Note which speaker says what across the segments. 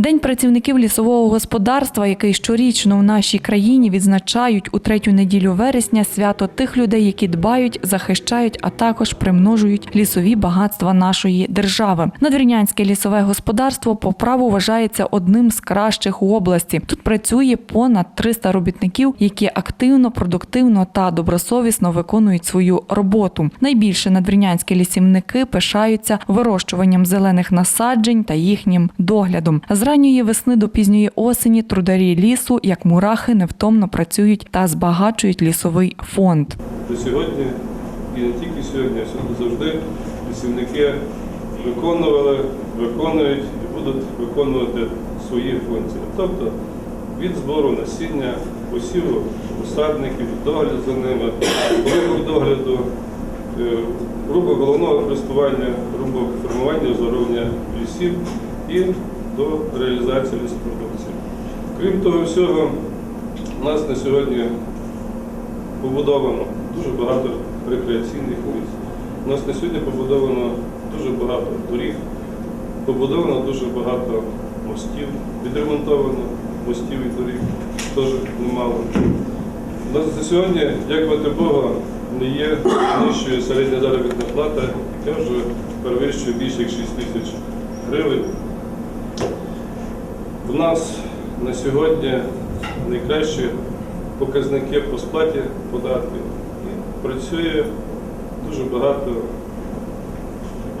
Speaker 1: День працівників лісового господарства, який щорічно в нашій країні відзначають у третю неділю вересня, свято тих людей, які дбають, захищають, а також примножують лісові багатства нашої держави. Надвірнянське лісове господарство по праву вважається одним з кращих у області. Тут працює понад 300 робітників, які активно, продуктивно та добросовісно виконують свою роботу. Найбільше надвірнянські лісівники пишаються вирощуванням зелених насаджень та їхнім доглядом. З ранньої весни до пізньої осені трударі лісу, як мурахи, невтомно працюють та збагачують лісовий фонд.
Speaker 2: До сьогодні, і не тільки сьогодні, а сьогодні завжди лісівники виконували, виконують і будуть виконувати свої функції. Тобто від збору насіння, посіву посадників, догляд за ними, догляду, е, рубок головного користування, рубок формування оздоровлення лісів і до реалізації лісопродукції. Крім того всього, у нас на сьогодні побудовано дуже багато рекреаційних місць. У нас на сьогодні побудовано дуже багато доріг, побудовано дуже багато мостів, відремонтовано мостів і доріг, теж немало. У нас на сьогодні, дякувати Богу, не є нижчою середня заробітна плата, яка вже перевищує більше як 6 тисяч гривень. У нас на сьогодні найкращі показники по сплаті податків. І працює дуже багато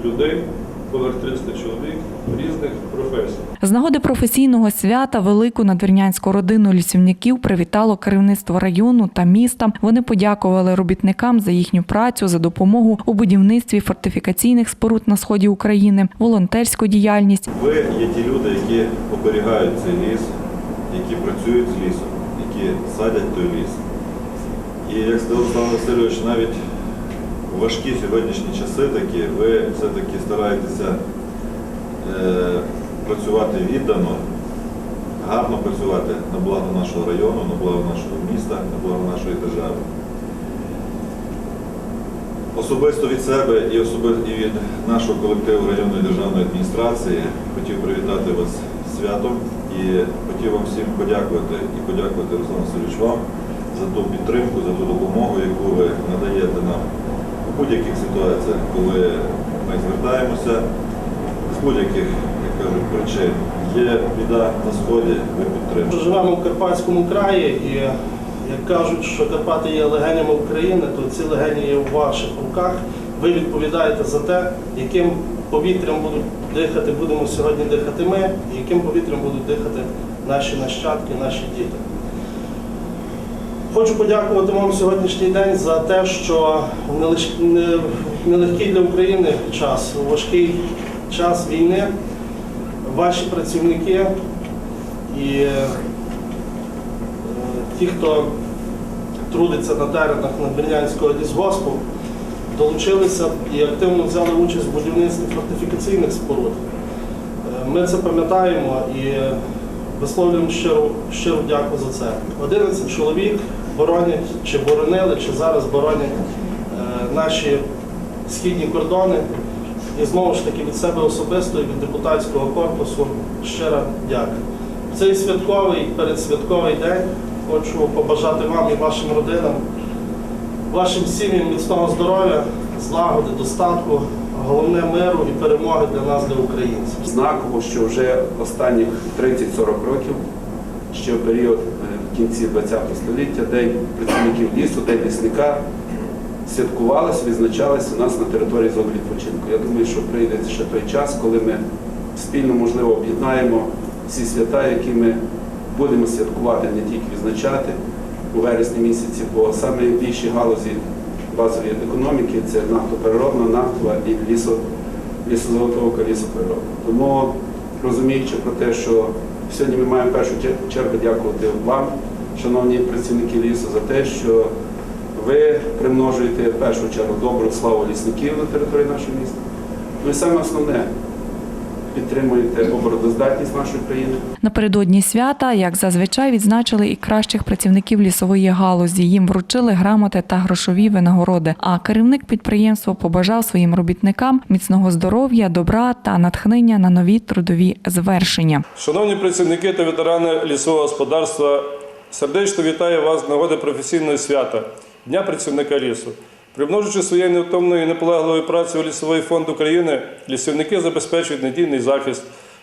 Speaker 2: людей, понад 300 чоловік різних професій.
Speaker 1: З нагоди професійного свята велику надвірнянську родину лісівників привітало керівництво району та міста. Вони подякували робітникам за їхню працю, за допомогу у будівництві фортифікаційних споруд на сході України, волонтерську діяльність.
Speaker 3: Ви є ті люди, які оберігають цей ліс, які працюють з лісом, які садять той ліс. І як сказав Руслан Васильович, навіть у важкі сьогоднішні часи такі, ви все-таки стараєтеся е, працювати віддано, гарно працювати на благо нашого району, на благо нашого міста, на благо нашої держави. Особисто від себе і, особи- і від нашого колективу районної державної адміністрації хотів привітати вас святом і хотів вам всім подякувати і подякувати Руслан Васильович вам за ту підтримку, за ту допомогу, яку ви надаєте нам будь-яких ситуаціях, коли ми звертаємося з будь-яких, як кажуть, причин. Є біда на сході, ви підтримуєте.
Speaker 4: Живемо в Карпатському краї і як кажуть, що Карпати є легенями України, то ці легені є в ваших руках. Ви відповідаєте за те, яким повітрям будуть дихати, будемо сьогодні дихати ми, і яким повітрям будуть дихати наші нащадки, наші діти. Хочу подякувати вам сьогоднішній день за те, що нелегкий для України час, важкий час війни, ваші працівники і е, ті, хто трудиться на теренах Надвірнянського лісгоспу, долучилися і активно взяли участь в будівництві фортифікаційних споруд. Е, Ми це пам'ятаємо і висловлюємо щиру, щиру дяку за це. 11 чоловік боронять, чи боронили, чи зараз боронять е, наші східні кордони. І знову ж таки від себе особисто і від депутатського корпусу щира дяка. В цей святковий, передсвятковий день хочу побажати вам і вашим родинам, вашим сім'ям міцного здоров'я, злагоди, достатку, головне миру і перемоги для нас, для українців.
Speaker 5: знаково, що вже останніх 30-40 років, ще в період е, в кінці ХХ століття, День працівників лісу, День лісника святкувалось, відзначалось у нас на території зони відпочинку. Я думаю, що прийде ще той час, коли ми спільно, можливо, об'єднаємо всі свята, які ми будемо святкувати, не тільки відзначати у вересні місяці, бо саме галузі базової економіки це нафтопереробна, нафтова і лісо, лісозаготовка, лісопереробна. Тому розуміючи про те, що сьогодні ми маємо першу чергу дякувати вам, шановні працівники лісу, за те, що ви примножуєте в першу чергу добру славу лісників на території нашого міста. Ну і саме основне, підтримуєте обороноздатність нашої країни.
Speaker 1: Напередодні свята, як зазвичай, відзначили і кращих працівників лісової галузі. Їм вручили грамоти та грошові винагороди. А керівник підприємства побажав своїм робітникам міцного здоров'я, добра та натхнення на нові трудові звершення.
Speaker 2: Шановні працівники та ветерани лісового господарства, сердечно вітаю вас з нагоди професійного свята Дня працівника лісу. Примножуючи своєю невтомною і наполегливою працею лісовий фонд України, лісівники забезпечують надійний захист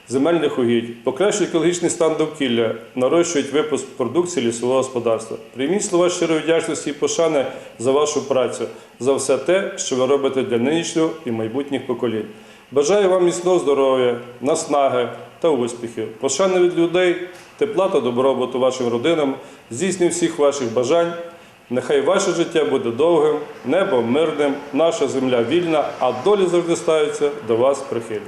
Speaker 2: земельних угідь, покращують екологічний стан довкілля, нарощують випуск продукції лісового господарства. Прийміть слова щирої вдячності і пошани за вашу працю, за все те, що ви робите для нинішнього і майбутніх поколінь. Бажаю вам міцного здоров'я, наснаги та успіхів, пошани від людей, тепла та добробуту вашим родинам, здійснення всіх ваших бажань. Нехай ваше життя буде довгим, небо мирним, наша земля вільна, а долі завжди стаються до вас прихильно.